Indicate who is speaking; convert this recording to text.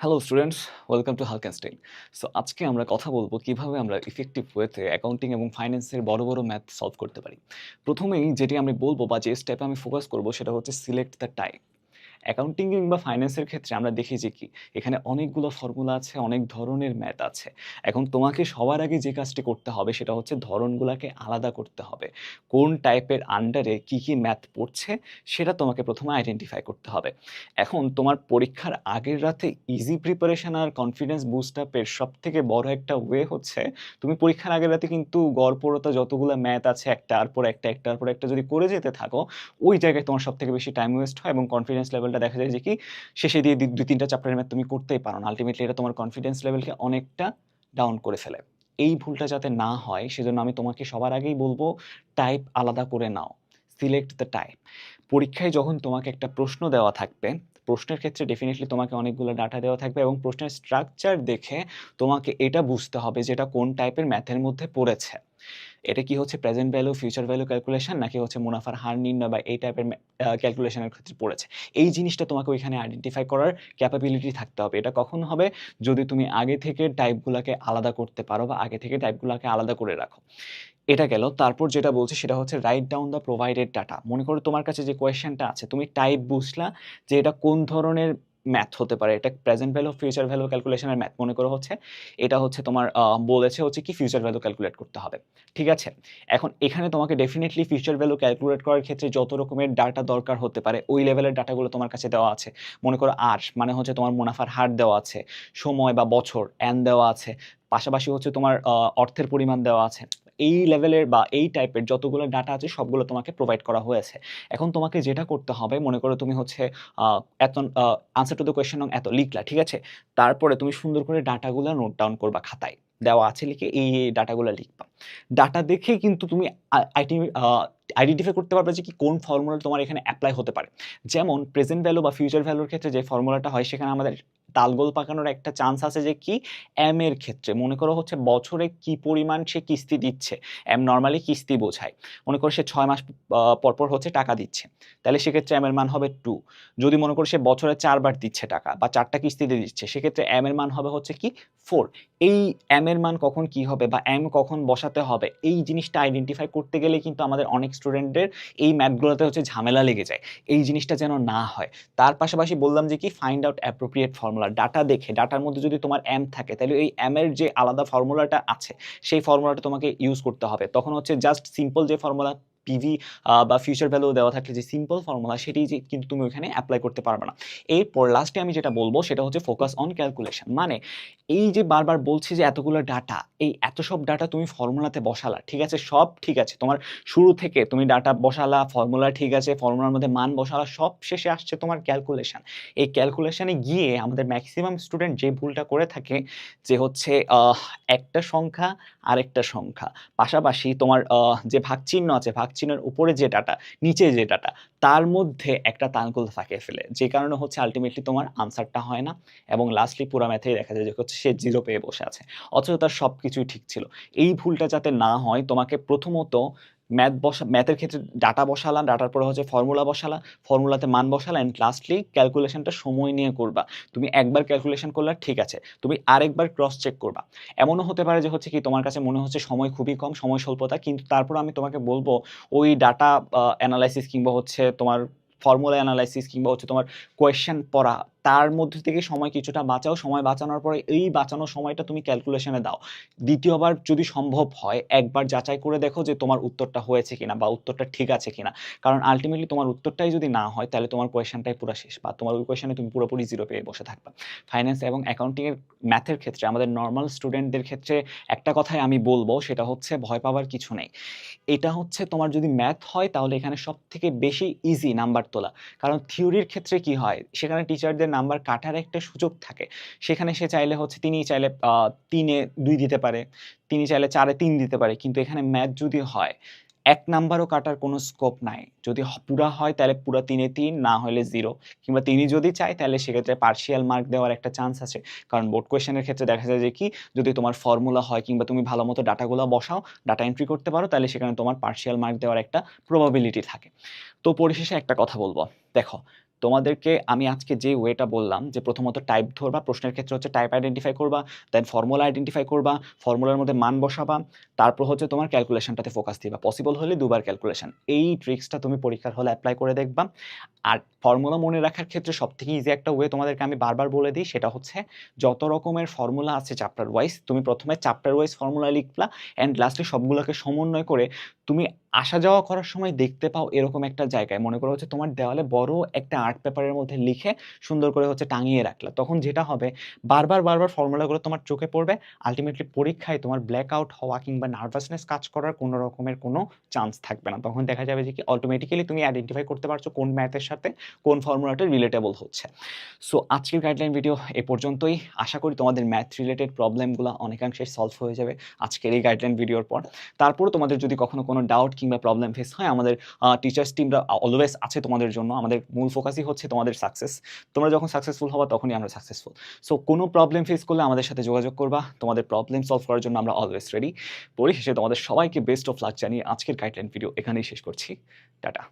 Speaker 1: Hello students welcome to Halkenstein so আজকে আমরা কথা বলব কীভাবে আমরা ইফেক্টিভ ওয়েতে অ্যাকাউন্টিং এবং ফাইন্যান্সের বড় বড় ম্যাথ সলভ করতে পারি। প্রথমেই যেটি আমি বলব বা যে স্টেপে আমি ফোকাস করব সেটা হচ্ছে সিলেক্ট দ্য টাইপ অ্যাকাউন্টিং কিংবা ফাইন্যান্সের ক্ষেত্রে আমরা দেখি যে কি, এখানে অনেকগুলো ফর্মুলা আছে, অনেক ধরনের ম্যাথ আছে। এখন তোমাকে সবার আগে যে কাজটি করতে হবে সেটা হচ্ছে ধরনগুলোকে আলাদা করতে হবে। কোন টাইপের আন্ডারে কি কি ম্যাথ পড়ছে সেটা তোমাকে প্রথমে আইডেন্টিফাই করতে হবে। এখন তোমার পরীক্ষার আগের রাতে ইজি প্রিপারেশন আর কনফিডেন্স বুস্ট আপের সব থেকে বড় একটা ওয়ে হচ্ছে, তুমি পরীক্ষার আগের রাতে কিন্তু গড়পড়তা যতগুলো ম্যাথ আছে, একটার পর একটা, একটার পর একটা যদি করে যেতে থাকো, ওই জায়গায় তোমার সব থেকে বেশি টাইম ওয়েস্ট হয় এবং কনফিডেন্স লেভেলটা দেখা যায় যে কি, শেষে দিয়ে দুই তিনটা চ্যাপ্টারের ম্যাথ তুমি করতেই পারো না। আলটিমেটলি এটা তোমার কনফিডেন্স লেভেলকে অনেকটা ডাউন করে ফেলে। এই ভুলটা যাতে না হয়, সেজন্য আমি তোমাকে সবার আগেই বলব টাইপ আলাদা করে নাও। সিলেক্ট দ্য টাইপ পরীক্ষায় যখন তোমাকে একটা প্রশ্ন দেওয়া থাকবে, প্রশ্নের ক্ষেত্রে ডেফিনেটলি তোমাকে অনেকগুলো ডাটা দেওয়া থাকবে এবং প্রশ্নের স্ট্রাকচার দেখে তোমাকে এটা বুঝতে হবে যে এটা কোন টাইপের ম্যাথের মধ্যে পড়েছে। এটা কি হচ্ছে present value future value calculation নাকি হচ্ছে মুনাফার হার নির্ণয় বা এই টাইপের ক্যালকুলেশনের ক্ষেত্রে পড়েছে? এই জিনিসটা তোমাকে ওইখানে আইডেন্টিফাই করার ক্যাপাবিলিটি থাকতে হবে। এটা কখন হবে যদি তুমি আগে থেকে টাইপগুলোকে আলাদা করতে পারো বা আগে থেকে টাইপগুলোকে আলাদা করে রাখো। এটা গেল। তারপর যেটা বলছি সেটা হচ্ছে write down the provided data মনে করো তোমার কাছে যে কোয়েশ্চেনটা আছে, তুমি টাইপ বুঝলা যে এটা কোন ধরনের ম্যাথ হতে পারে। এটা প্রেজেন্ট ভ্যালু ফিউচার ভ্যালু ক্যালকুলেশনের ম্যাথ মনে করো হচ্ছে। এটা হচ্ছে তোমার বলেছে হচ্ছে কি ফিউচার ভ্যালু ক্যালকুলেট করতে হবে। ঠিক আছে? এখন এখানে তোমাকে ডেফিনেটলি ফিউচার ভ্যালু ক্যালকুলেট করার ক্ষেত্রে যত রকমের ডাটা দরকার হতে পারে, ওই লেভেলের ডাটাগুলো তোমার কাছে দেওয়া আছে। মনে করো আর মানে হচ্ছে তোমার মুনাফার হার দেওয়া আছে, সময় বা বছর অ্যান দেওয়া আছে। পাশাপাশি হচ্ছে তোমার অর্থের পরিমাণ দেওয়া আছে। এই লেভেলের বা এই টাইপের যতগুলো ডাটা আছে, সবগুলো তোমাকে প্রোভাইড করা হয়েছে। এখন তোমাকে যেটা করতে হবে, মনে করো তুমি হচ্ছে এত আনসার টু দ্য কোয়েশ্চেন এত লিখলা, ঠিক আছে? তারপরে তুমি সুন্দর করে ডাটাগুলো নোট ডাউন করবা খাতায়। দেওয়া আছে লিখে এই ডাটাগুলো লিখবা। ডাটা দেখে কিন্তু তুমি আইটি আইডেন্টিফাই করতে পারবে যে কি, কোন ফর্মুলা তোমার এখানে অ্যাপ্লাই হতে পারে। যেমন প্রেজেন্ট ভ্যালু বা ফিউচার ভ্যালুর ক্ষেত্রে যে ফর্মুলাটা হয়, সেখানে আমাদের তালগোল পাকানোর একটা চান্স আছে যে কি? এম এর ক্ষেত্রে। মনে করো হচ্ছে বছরে কি পরিমাণ সে কিস্তি দিচ্ছে। এম নর্মালি কিস্তি বোঝায়। মনে করো সে ছয় মাস পরপর হচ্ছে টাকা দিচ্ছে। তাহলে সেক্ষেত্রে এম এর মান হবে টু যদি মনে করো সে বছরে চারবার দিচ্ছে টাকা বা চারটা কিস্তিতে দিচ্ছে, সেক্ষেত্রে এম এর মান হবে হচ্ছে কি? ফোর এই এম এর মান কখন কি হবে বা এম কখন বসাতে হবে? এই জিনিসটা আইডেন্টিফাই করতে গেলে কিন্তু আমাদের অনেক স্টুডেন্টদের এই ম্যাথগুলোতে হচ্ছে ঝামেলা লেগে যায়। এই জিনিসটা যেন না হয়। তার পাশাপাশি বললাম যে কি? Find out appropriate formula data দেখে ডাটার মধ্যে যদি তোমার এম থাকে, তাহলে এই এর যে আলাদা ফর্মুলাটা আছে, সেই ফর্মুলাটা তোমাকে ইউজ করতে হবে। তখন হচ্ছে জাস্ট সিম্পল যে ফর্মুলা পিভি বা ফিউচার ভ্যালু দেওয়া থাকলে যে সিম্পল ফর্মুলা সেটি যে কিন্তু তুমি ওখানে অ্যাপ্লাই করতে পারবে না। এরপর লাস্টে আমি যেটা বলব সেটা হচ্ছে ফোকাস অন ক্যালকুলেশন মানে এই যে বারবার বলছি যে এতগুলো ডাটা এই এত সব ডাটা তুমি ফর্মুলাতে বসালা, ঠিক আছে? সব ঠিক আছে। তোমার শুরু থেকে তুমি ডাটা বসালা ফর্মুলা ঠিক আছে ফর্মুলার মধ্যে মান বসালা, সব শেষে আসছে তোমার ক্যালকুলেশন এই ক্যালকুলেশনে গিয়ে আমাদের ম্যাক্সিমাম স্টুডেন্ট যে ভুলটা করে থাকে যে হচ্ছে একটা সংখ্যা আরেকটা সংখ্যা। পাশাপাশি তোমার যে ভাগ চিহ্ন আছে ভাগ চিহ্নের উপরে যে ডাটা, নিচে যে ডাটা, তার মধ্যে একটা তালগোল থাকে ফেলে। যে কারণে হচ্ছে আলটিমেটলি তোমার আনসারটা হয় না এবং লাস্টলি পুরো ম্যাথেই দেখা যায় যে হচ্ছে সে জিরো পেয়ে বসে আছে। অথচ তার সব কিছুই ঠিক ছিল। এই ভুলটা যাতে না হয়, তোমাকে প্রথমত ম্যাথ বসা, ম্যাথের ক্ষেত্রে ডাটা বসালা ডাটার পরে হচ্ছে ফর্মুলা বসালা ফর্মুলাতে মান বসালা অ্যান্ড লাস্টলি ক্যালকুলেশনটা সময় নিয়ে করবা। তুমি একবার ক্যালকুলেশন করলে ঠিক আছে, তুমি আরেকবার ক্রস চেক করবা। এমনও হতে পারে যে হচ্ছে কি তোমার কাছে মনে হচ্ছে সময় খুবই কম, সময় স্বল্পতা, কিন্তু তারপর আমি তোমাকে বলব, ওই ডাটা অ্যানালাইসিস কিংবা হচ্ছে তোমার ফর্মুলা অ্যানালাইসিস কিংবা হচ্ছে তোমার কোয়েশ্চেন পড়া তার মধ্যে থেকে সময় কিছুটা বাঁচাও। সময় বাঁচানোর পরে এই বাঁচানো সময়টা তুমি ক্যালকুলেশনে দাও। দ্বিতীয়বার যদি সম্ভব হয়, একবার যাচাই করে দেখো যে তোমার উত্তরটা হয়েছে কিনা বা উত্তরটা ঠিক আছে কিনা। কারণ আলটিমেটলি তোমার উত্তরটাই যদি না হয়, তাহলে তোমার কোয়েশ্চেনটাই পুরো শেষ বা তোমার ওই কোয়েশ্চেনে তুমি পুরোপুরি জিরো পেয়ে বসে থাকবা। ফাইন্যান্স এবং অ্যাকাউন্টিংয়ের ম্যাথের ক্ষেত্রে, আমাদের নর্মাল স্টুডেন্টদের ক্ষেত্রে একটা কথাই আমি বলব, সেটা হচ্ছে ভয় পাওয়ার কিছু নেই। এটা হচ্ছে তোমার যদি ম্যাথ হয়, তাহলে এখানে সব থেকে বেশি ইজি নাম্বার তোলা। কারণ থিওরির ক্ষেত্রে কি হয়, সেখানে টিচারদের নাম্বার কাটার একটা সুযোগ থাকে। সেখানে সে চাইলে হচ্ছে তিনি চাইলে তিনে দুই দিতে পারে তিনি চাইলে চারে তিন দিতে পারে। কিন্তু এখানে ম্যাথ যদি হয় এক নাম্বারও কাটার কোনো স্কোপ নাই। যদি পুরা হয়, তাহলে পুরা তিনে তিন, না হলে জিরো কিংবা তিনি যদি চায়, তাহলে সেক্ষেত্রে পার্সিয়াল মার্ক দেওয়ার একটা চান্স আছে। কারণ বোর্ড কোয়েশনের ক্ষেত্রে দেখা যায় যে কি, যদি তোমার ফর্মুলা হয় কিংবা তুমি ভালো মতো ডাটাগুলো বসাও ডাটা এন্ট্রি করতে পারো, তাহলে সেখানে তোমার পার্সিয়াল মার্ক দেওয়ার একটা প্রবাবিলিটি থাকে। তো পরিশেষে একটা কথা বলব। দেখো তোমাদেরকে আমি আজকে যে ওয়েটা বললাম যে প্রথমত টাইপ ধরবা, প্রশ্নের ক্ষেত্রে হচ্ছে টাইপ আইডেন্টিফাই করবা দেন ফর্মুলা আইডেন্টিফাই করবা ফর্মুলার মধ্যে মান বসাবা, তারপর হচ্ছে তোমার ক্যালকুলেশনটাতে ফোকাস দিবা। পসিবল হলে দুবার ক্যালকুলেশন এই ট্রিক্সটা তুমি পরীক্ষার হলে অ্যাপ্লাই করে দেখবা। আর ফর্মুলা মনে রাখার ক্ষেত্রে সব থেকে ইজি একটা ওয়ে তোমাদেরকে আমি বারবার বলে দিই, সেটা হচ্ছে যত রকমের ফর্মুলা আছে চ্যাপ্টার ওয়াইজ তুমি প্রথমে চ্যাপ্টার ওয়াইজ ফর্মুলা লিখলা অ্যান্ড লাস্টে সবগুলোকে সমন্বয় করে তুমি আসা যাওয়া করার সময় দেখতে পাও এরকম একটা জায়গায়। মনে করো হচ্ছে তোমার দেওয়ালে বড় একটা আর্ট পেপারের মধ্যে লিখে সুন্দর করে হচ্ছে টাঙিয়ে রাখলা। তখন যেটা হবে, বারবার বারবার ফর্মুলাগুলো তোমার চোখে পড়বে। আলটিমেটলি পরীক্ষায় তোমার ব্ল্যাক আউট হওয়া কিংবা নার্ভাসনেস কাজ করার কোনো রকমের কোনো চান্স থাকবে না। তখন দেখা যাবে যে কি অটোমেটিক্যালি তুমি আইডেন্টিফাই করতে পারছ কোন ম্যাথের সাথে কোন ফর্মুলাটা রিলেটেবল হচ্ছে। সো আজকের গাইডলাইন ভিডিও এ পর্যন্তই। আশা করি তোমাদের ম্যাথ রিলেটেড প্রবলেমগুলো অনেকাংশে সলভ হয়ে যাবে আজকের এই গাইডলাইন ভিডিওর পর। তারপরে তোমাদের যদি কখনো কোনো ডাউট কিংবা প্রবলেম ফেস হয়, আমাদের টিচার্স টিমরা অলওয়েজ আছে তোমাদের জন্য, আমাদের মূল ফোকাসই হচ্ছে তোমাদের সাকসেস তোমরা যখন সাকসেসফুল হবা, তখনই আমরা সাকসেসফুল সো কোনো প্রবলেম ফেস করলে আমাদের সাথে যোগাযোগ করবা, তোমাদের প্রবলেম সলভ করার জন্য আমরা অলওয়েজ রেডি পরিশেষে তোমাদের সবাইকে বেস্ট অফ লাক জানিয়ে আজকের গাইডলাইন ভিডিও এখানেই শেষ করছি। টাটা।